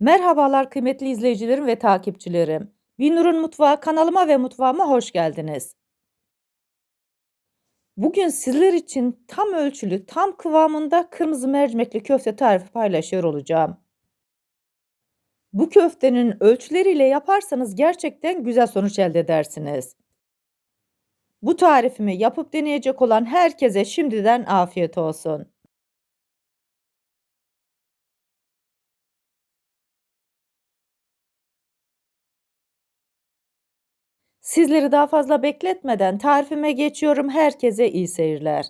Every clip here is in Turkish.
Merhabalar kıymetli izleyicilerim ve takipçilerim. Binur'un Mutfağı kanalıma ve mutfağıma hoş geldiniz. Bugün sizler için tam ölçülü, tam kıvamında kırmızı mercimekli köfte tarifi paylaşıyor olacağım. Bu köftenin ölçüleriyle yaparsanız gerçekten güzel sonuç elde edersiniz. Bu tarifimi yapıp deneyecek olan herkese şimdiden afiyet olsun. Sizleri daha fazla bekletmeden tarifime geçiyorum. Herkese iyi seyirler.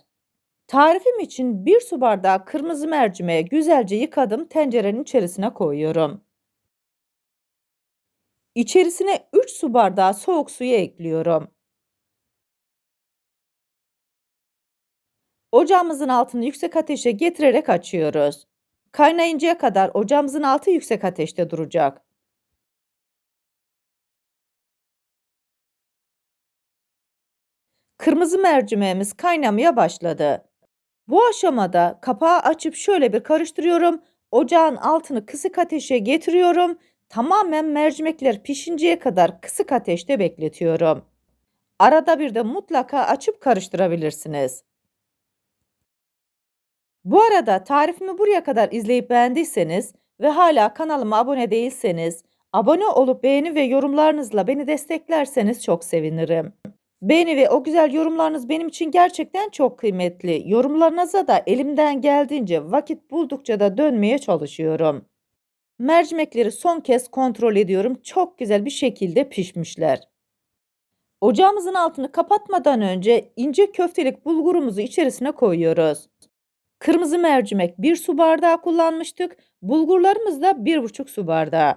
Tarifim için 1 su bardağı kırmızı mercimeği güzelce yıkadım. Tencerenin içerisine koyuyorum. İçerisine 3 su bardağı soğuk suyu ekliyorum. Ocağımızın altını yüksek ateşe getirerek açıyoruz. Kaynayıncaya kadar ocağımızın altı yüksek ateşte duracak. Kırmızı mercimeğimiz kaynamaya başladı. Bu aşamada kapağı açıp şöyle bir karıştırıyorum. Ocağın altını kısık ateşe getiriyorum. Tamamen mercimekler pişinceye kadar kısık ateşte bekletiyorum. Arada bir de mutlaka açıp karıştırabilirsiniz. Bu arada tarifimi buraya kadar izleyip beğendiyseniz ve hala kanalıma abone değilseniz, abone olup beğeni ve yorumlarınızla beni desteklerseniz çok sevinirim. Beğeni ve o güzel yorumlarınız benim için gerçekten çok kıymetli. Yorumlarınıza da elimden geldiğince vakit buldukça da dönmeye çalışıyorum. Mercimekleri son kez kontrol ediyorum. Çok güzel bir şekilde pişmişler. Ocağımızın altını kapatmadan önce ince köftelik bulgurumuzu içerisine koyuyoruz. Kırmızı mercimek 1 su bardağı kullanmıştık. Bulgurlarımız da 1,5 su bardağı.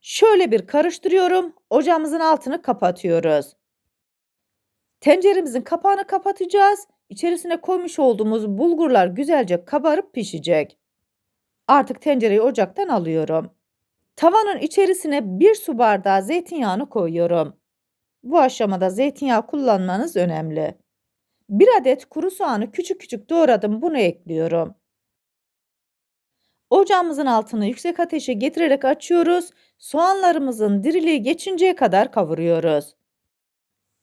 Şöyle bir karıştırıyorum. Ocağımızın altını kapatıyoruz. Tenceremizin kapağını kapatacağız. İçerisine koymuş olduğumuz bulgurlar güzelce kabarıp pişecek. Artık tencereyi ocaktan alıyorum. Tavanın içerisine 1 su bardağı zeytinyağını koyuyorum. Bu aşamada zeytinyağı kullanmanız önemli. 1 adet kuru soğanı küçük küçük doğradım. Bunu ekliyorum. Ocağımızın altını yüksek ateşe getirerek açıyoruz. Soğanlarımızın diriliği geçinceye kadar kavuruyoruz.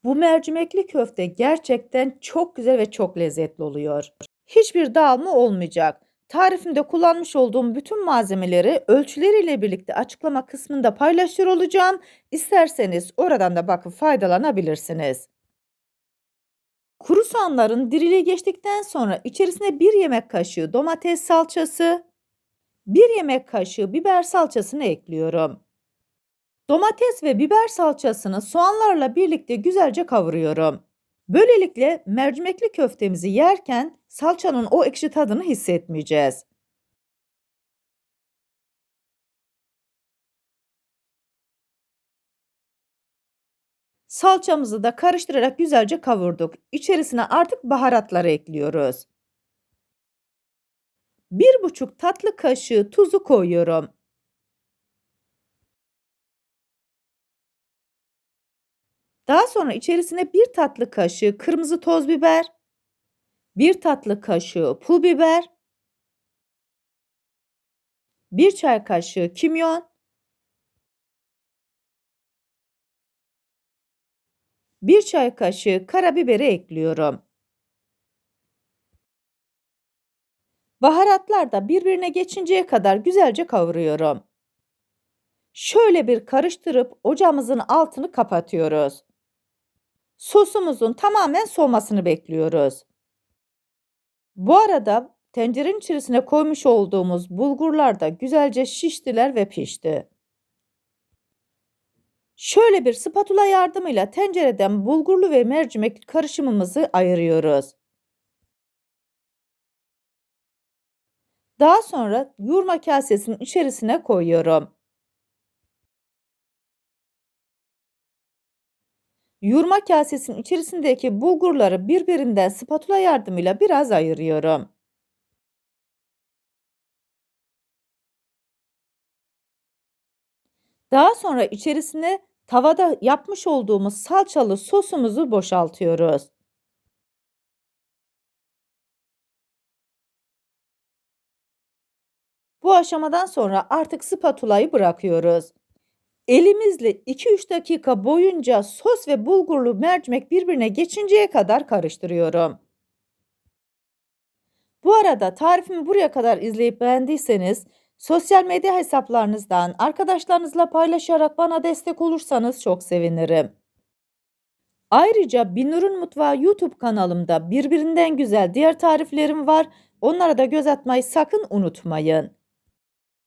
Bu mercimekli köfte gerçekten çok güzel ve çok lezzetli oluyor. Hiçbir dağılma olmayacak. Tarifimde kullanmış olduğum bütün malzemeleri ölçüleriyle birlikte açıklama kısmında paylaşıyor olacağım. İsterseniz oradan da bakıp faydalanabilirsiniz. Kuru soğanların diriliği geçtikten sonra içerisine 1 yemek kaşığı domates salçası, 1 yemek kaşığı biber salçasını ekliyorum. Domates ve biber salçasını soğanlarla birlikte güzelce kavuruyorum. Böylelikle mercimekli köftemizi yerken salçanın o ekşi tadını hissetmeyeceğiz. Salçamızı da karıştırarak güzelce kavurduk. İçerisine artık baharatları ekliyoruz. 1,5 tatlı kaşığı tuzu koyuyorum. Daha sonra içerisine 1 tatlı kaşığı kırmızı toz biber, 1 tatlı kaşığı pul biber, 1 çay kaşığı kimyon, 1 çay kaşığı karabiberi ekliyorum. Baharatlar da birbirine geçinceye kadar güzelce kavuruyorum. Şöyle bir karıştırıp ocağımızın altını kapatıyoruz. Sosumuzun tamamen soğumasını bekliyoruz. Bu arada tencerenin içerisine koymuş olduğumuz bulgurlar da güzelce şiştiler ve pişti. Şöyle bir spatula yardımıyla tencereden bulgurlu ve mercimek karışımımızı ayırıyoruz. Daha sonra yoğurma kasesinin içerisine koyuyorum. Yoğurma kasesinin içerisindeki bulgurları birbirinden spatula yardımıyla biraz ayırıyorum. Daha sonra içerisine tavada yapmış olduğumuz salçalı sosumuzu boşaltıyoruz. Bu aşamadan sonra artık spatulayı bırakıyoruz. Elimizle 2-3 dakika boyunca sos ve bulgurlu mercimek birbirine geçinceye kadar karıştırıyorum. Bu arada tarifimi buraya kadar izleyip beğendiyseniz sosyal medya hesaplarınızdan arkadaşlarınızla paylaşarak bana destek olursanız çok sevinirim. Ayrıca Binur'un Mutfağı YouTube kanalımda birbirinden güzel diğer tariflerim var. Onlara da göz atmayı sakın unutmayın.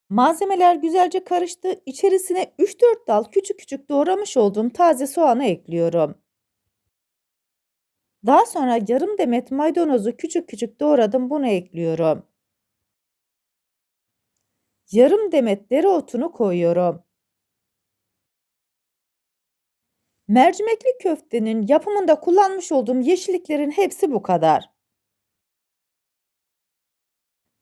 Malzemeler güzelce karıştı. İçerisine 3-4 dal küçük küçük doğramış olduğum taze soğanı ekliyorum. Daha sonra yarım demet maydanozu küçük küçük doğradım bunu ekliyorum. Yarım demet dereotunu koyuyorum. Mercimekli köftenin yapımında kullanmış olduğum yeşilliklerin hepsi bu kadar.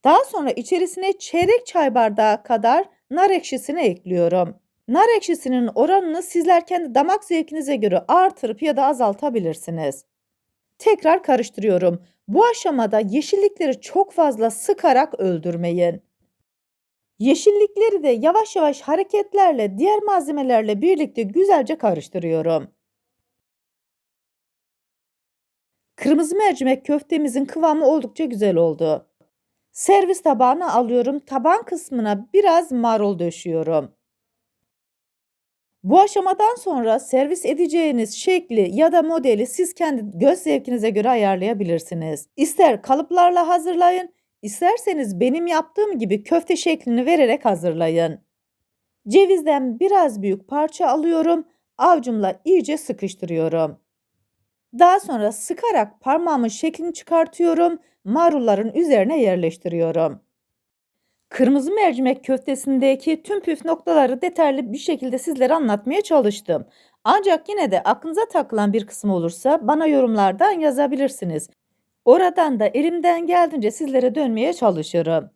Daha sonra içerisine çeyrek çay bardağı kadar nar ekşisini ekliyorum. Nar ekşisinin oranını sizler kendi damak zevkinize göre artırıp ya da azaltabilirsiniz. Tekrar karıştırıyorum. Bu aşamada yeşillikleri çok fazla sıkarak öldürmeyin. Yeşillikleri de yavaş yavaş hareketlerle diğer malzemelerle birlikte güzelce karıştırıyorum. Kırmızı mercimek köftemizin kıvamı oldukça güzel oldu. Servis tabağına alıyorum. Taban kısmına biraz marul döşüyorum. Bu aşamadan sonra servis edeceğiniz şekli ya da modeli siz kendi göz zevkinize göre ayarlayabilirsiniz. İster kalıplarla hazırlayın, isterseniz benim yaptığım gibi köfte şeklini vererek hazırlayın. Cevizden biraz büyük parça alıyorum, avcumla iyice sıkıştırıyorum. Daha sonra sıkarak parmağımın şeklini çıkartıyorum, marulların üzerine yerleştiriyorum. Kırmızı mercimek köftesindeki tüm püf noktaları detaylı bir şekilde sizlere anlatmaya çalıştım. Ancak yine de aklınıza takılan bir kısım olursa bana yorumlardan yazabilirsiniz. Oradan da elimden geldiğince sizlere dönmeye çalışırım.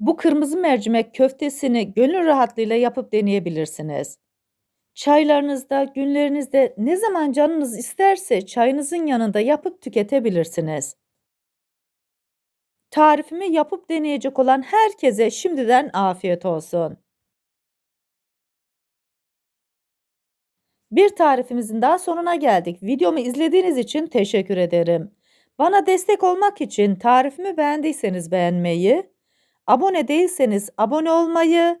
Bu kırmızı mercimek köftesini gönül rahatlığıyla yapıp deneyebilirsiniz. Çaylarınızda, günlerinizde ne zaman canınız isterse çayınızın yanında yapıp tüketebilirsiniz. Tarifimi yapıp deneyecek olan herkese şimdiden afiyet olsun. Bir tarifimizin daha sonuna geldik. Videomu izlediğiniz için teşekkür ederim. Bana destek olmak için tarifimi beğendiyseniz beğenmeyi, abone değilseniz abone olmayı,